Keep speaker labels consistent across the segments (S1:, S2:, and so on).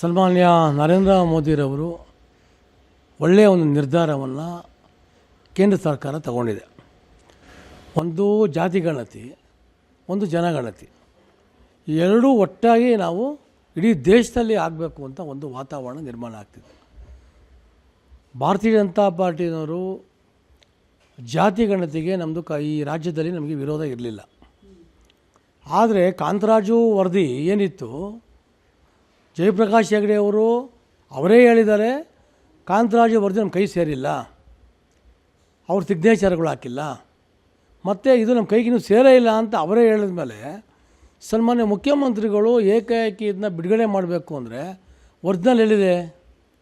S1: ಸನ್ಮಾನ್ಯ ನರೇಂದ್ರ ಮೋದಿರವರು ಒಳ್ಳೆಯ ಒಂದು ನಿರ್ಧಾರವನ್ನು ಕೇಂದ್ರ ಸರ್ಕಾರ ತಗೊಂಡಿದೆ. ಒಂದು ಜಾತಿ ಗಣತಿ, ಒಂದು ಜನಗಣತಿ. ಎರಡೂ ಒಟ್ಟಾಗಿ ನಾವು ಇಡೀ ದೇಶದಲ್ಲಿ ಆಗಬೇಕು ಅಂತ ಒಂದು ವಾತಾವರಣ ನಿರ್ಮಾಣ ಆಗ್ತಿದೆ. ಭಾರತೀಯ ಜನತಾ ಪಾರ್ಟಿಯವರು ಜಾತಿ ಗಣತಿಗೆ ನಮ್ಮದು ಕ, ಈ ರಾಜ್ಯದಲ್ಲಿ ನಮಗೆ ವಿರೋಧ ಇರಲಿಲ್ಲ. ಆದರೆ ಕಾಂತರಾಜು ವರದಿ ಏನಿತ್ತು? ಜಯಪ್ರಕಾಶ್ ಹೆಗಡೆ ಅವರು ಹೇಳಿದ್ದಾರೆ, ಕಾಂತರಾಜು ವರದಿ ನಮ್ಮ ಕೈ ಸೇರಿಲ್ಲ, ಅವ್ರ ಸಿಗ್ನೇಚರ್ಗಳು ಹಾಕಿಲ್ಲ. ಮತ್ತು ಇದು ನಮ್ಮ ಕೈಗೆ ಇನ್ನೂ ಸೇರೇ ಇಲ್ಲ ಅಂತ ಅವರೇ ಹೇಳಿದ ಮೇಲೆ ಸನ್ಮಾನ್ಯ ಮುಖ್ಯಮಂತ್ರಿಗಳು ಏಕಾಏಕಿ ಇದನ್ನ ಬಿಡುಗಡೆ ಮಾಡಬೇಕು ಅಂದರೆ ಒರಿಜಿನಲ್ ಹೇಳಿದೆ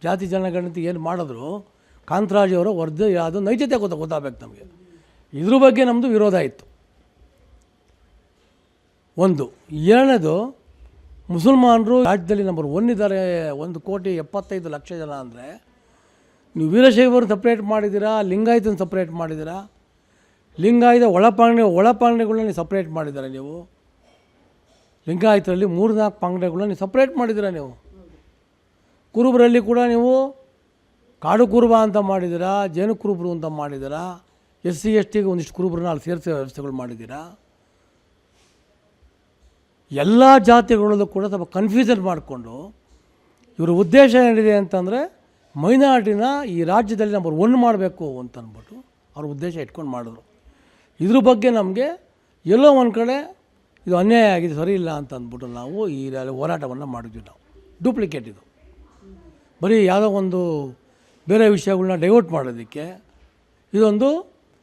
S1: ಜಾತಿ ಜನಗಣತಿ ಏನು ಮಾಡಿದ್ರು? ಕಾಂತರಾಜು ಅವರ ವರ್ಧ ಅದು ನೈಜತೆ ಗೊತ್ತ, ಗೊತ್ತಾಗಬೇಕು ನಮಗೆ. ಇದ್ರ ಬಗ್ಗೆ ನಮ್ಮದು ವಿರೋಧ ಇತ್ತು. ಒಂದು, ಎರಡನೇದು ಮುಸಲ್ಮಾನರು ರಾಜ್ಯದಲ್ಲಿ ನಂಬರ್ ಒನ್ ಇದ್ದಾರೆ. ಒಂದು ಕೋಟಿ ಎಪ್ಪತ್ತೈದು ಲಕ್ಷ ಜನ ಅಂದರೆ ನೀವು ವೀರಶೈವರು ಸಪ್ರೇಟ್ ಮಾಡಿದ್ದೀರಾ? ಲಿಂಗಾಯತನ ಸಪ್ರೇಟ್ ಮಾಡಿದ್ದೀರಾ? ಲಿಂಗಾಯತ ಒಳಪಾಂಗಣೆ ಒಳಪಾಂಗಣೆಗಳನ್ನ ನೀವು ಸಪ್ರೇಟ್ ಮಾಡಿದ್ದೀರಾ ನೀವು? ಲಿಂಗಾಯತರಲ್ಲಿ ಮೂರು ನಾಲ್ಕು ಪಾಂಗಡೆಗಳನ್ನ ನೀವು ಸಪ್ರೇಟ್ ಮಾಡಿದ್ದೀರಾ ನೀವು? ಕುರುಬರಲ್ಲಿ ಕೂಡ ನೀವು ಕಾಡು ಕುರುಬ ಅಂತ ಮಾಡಿದ್ದೀರಾ? ಜೇನು ಕುರುಬರು ಅಂತ ಮಾಡಿದ್ದೀರಾ? ಎಸ್ ಸಿ, ಎಸ್ ಟಿಗೆ ಒಂದಿಷ್ಟು ಕುರುಬರನ್ನ ಅಲ್ಲಿ ಸೇರಿಸೋ ವ್ಯವಸ್ಥೆಗಳು ಮಾಡಿದ್ದೀರಾ? ಎಲ್ಲ ಜಾತಿಗಳಲ್ಲೂ ಕೂಡ ಸ್ವಲ್ಪ ಕನ್ಫ್ಯೂಷನ್ ಮಾಡಿಕೊಂಡು ಇವರ ಉದ್ದೇಶ ಏನಿದೆ ಅಂತಂದರೆ ಮೈನಾರಿಟಿನ ಈ ರಾಜ್ಯದಲ್ಲಿ ನಂಬರ್ ಒನ್ ಮಾಡಬೇಕು ಅಂತ ಅಂದ್ಬಿಟ್ಟು ಅವ್ರ ಉದ್ದೇಶ ಇಟ್ಕೊಂಡು ಮಾಡಿದ್ರು. ಇದ್ರ ಬಗ್ಗೆ ನಮಗೆ ಎಲ್ಲೋ ಒಂದು ಕಡೆ ಇದು ಅನ್ಯಾಯ ಆಗಿದೆ, ಸರಿ ಇಲ್ಲ ಅಂತ ಅಂದ್ಬಿಟ್ಟು ನಾವು ಈ ಹೋರಾಟವನ್ನು ಮಾಡಿದ್ವಿ ನಾವು. ಡೂಪ್ಲಿಕೇಟ್ ಇದು. ಬರೀ ಯಾವುದೋ ಒಂದು ಬೇರೆ ವಿಷಯಗಳನ್ನ ಡೈವರ್ಟ್ ಮಾಡೋದಕ್ಕೆ ಇದೊಂದು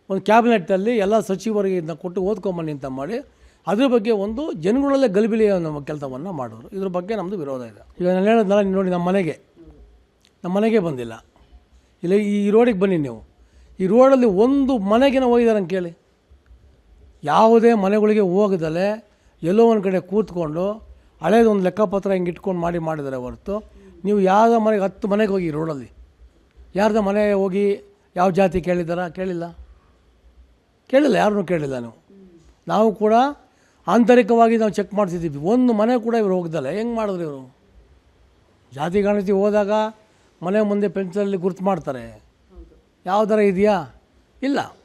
S1: ಒಂದು ಕ್ಯಾಬಿನೆಟ್ಟಲ್ಲಿ ಎಲ್ಲ ಸಚಿವರಿಗೆ ಇದನ್ನ ಕೊಟ್ಟು ಓದ್ಕೊಂಬನ್ನಿ ಅಂತ ಮಾಡಿ ಅದ್ರ ಬಗ್ಗೆ ಒಂದು ಜನಗಳಲ್ಲೇ ಗಲಿಬಿಲಿಯ ನಮ್ಮ ಕೆಲಸವನ್ನು ಮಾಡೋರು. ಇದ್ರ ಬಗ್ಗೆ ನಮ್ಮದು ವಿರೋಧ ಇದೆ. ಈಗ ನಾನು ಹೇಳಿದ್ನಲ್ಲ ನೀವು ನೋಡಿ ನಮ್ಮ ಮನೆಗೆ. ನಮ್ಮ ಮನೆಗೆ ಬಂದಿಲ್ಲ. ಇಲ್ಲ, ಈ ರೋಡಿಗೆ ಬನ್ನಿ ನೀವು. ಈ ರೋಡಲ್ಲಿ ಒಂದು ಮನೆಗೆನ ಹೋಗಿದ್ದಾರೆ ಅಂತ ಕೇಳಿ. ಯಾವುದೇ ಮನೆಗಳಿಗೆ ಹೋಗದಲ್ಲೇ ಎಲ್ಲೋ ಒಂದು ಕಡೆ ಕೂತ್ಕೊಂಡು ಹಳೇದೊಂದು ಲೆಕ್ಕಪತ್ರ ಹಿಂಗೆ ಇಟ್ಕೊಂಡು ಮಾಡಿ ಮಾಡಿದರೆ ಹೊರತು ನೀವು ಯಾವ ಮನೆಗೆ ಹತ್ತು ಮನೆಗೆ ಹೋಗಿ ರೋಡಲ್ಲಿ. ಯಾರ್ದ ಮನೆ ಹೋಗಿ ಯಾವ ಜಾತಿ ಕೇಳಿದ್ದಾರಾ ಕೇಳಿಲ್ಲ. ಕೇಳಿಲ್ಲ ಯಾರನ್ನೂ ಕೇಳಿಲ್ಲ ನೀವು. ನಾವು ಕೂಡ ಆಂತರಿಕವಾಗಿ ನಾವು ಚೆಕ್ ಮಾಡ್ತಿದ್ದೀವಿ. ಒಂದು ಮನೆ ಕೂಡ ಇವರು ಹೋಗ್ದಲ್ಲ ಹೆಂಗೆ ಮಾಡಿದ್ರು ಇವರು? ಜಾತಿ, ಗಣತಿ ಹೋದಾಗ ಮನೆ ಮುಂದೆ ಪೆನ್ಸಿಲಲ್ಲಿ ಗುರುತು ಮಾಡ್ತಾರೆ. ಯಾವ ಥರ ಇದೆಯಾ? ಇಲ್ಲ.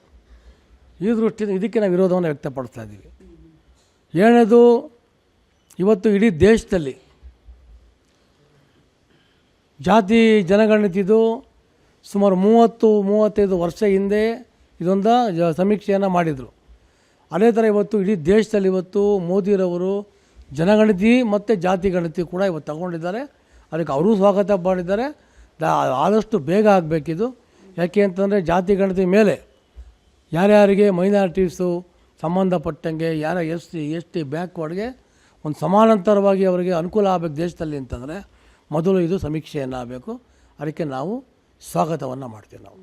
S1: ಈ ದೃಷ್ಟಿಯಿಂದ ಇದಕ್ಕೆ ನಾವು ವಿರೋಧವನ್ನು ವ್ಯಕ್ತಪಡಿಸ್ತಾ ಇದ್ದೀವಿ. ಏನದು ಇವತ್ತು ಇಡೀ ದೇಶದಲ್ಲಿ ಜಾತಿ, ಜನಗಣತಿದು ಸುಮಾರು ಮೂವತ್ತು, ಮೂವತ್ತೈದು ವರ್ಷ ಹಿಂದೆ ಇದೊಂದು ಸಮೀಕ್ಷೆಯನ್ನು ಮಾಡಿದರು. ಅದೇ ಥರ ಇವತ್ತು ಇಡೀ ದೇಶದಲ್ಲಿ ಇವತ್ತು ಮೋದಿರವರು ಜನಗಣತಿ ಮತ್ತು ಜಾತಿ ಗಣತಿ ಕೂಡ ಇವತ್ತು ತಗೊಂಡಿದ್ದಾರೆ. ಅದಕ್ಕೆ ಅವರೂ ಸ್ವಾಗತ ಮಾಡಿದ್ದಾರೆ. ಆದಷ್ಟು ಬೇಗ ಆಗಬೇಕಿದು. ಯಾಕೆ ಅಂತಂದರೆ ಜಾತಿ ಗಣತಿ ಮೇಲೆ ಯಾರ್ಯಾರಿಗೆ ಮೈನಾರಿಟೀಸು ಸಂಬಂಧಪಟ್ಟಂಗೆ, ಯಾರ ಎಸ್ ಟಿ ಎಸ್ ಟಿ, ಬ್ಯಾಕ್ವರ್ಡ್ಗೆ ಒಂದು ಸಮಾನಾಂತರವಾಗಿ ಅವರಿಗೆ ಅನುಕೂಲ ಆಗಬೇಕು ದೇಶದಲ್ಲಿ ಅಂತಂದರೆ ಮೊದಲು ಇದು ಸಮೀಕ್ಷೆಯನ್ನು ಆಗಬೇಕು ಅದಕ್ಕೆ ನಾವು ಸ್ವಾಗತವನ್ನು ಮಾಡ್ತೀವಿ ನಾವು.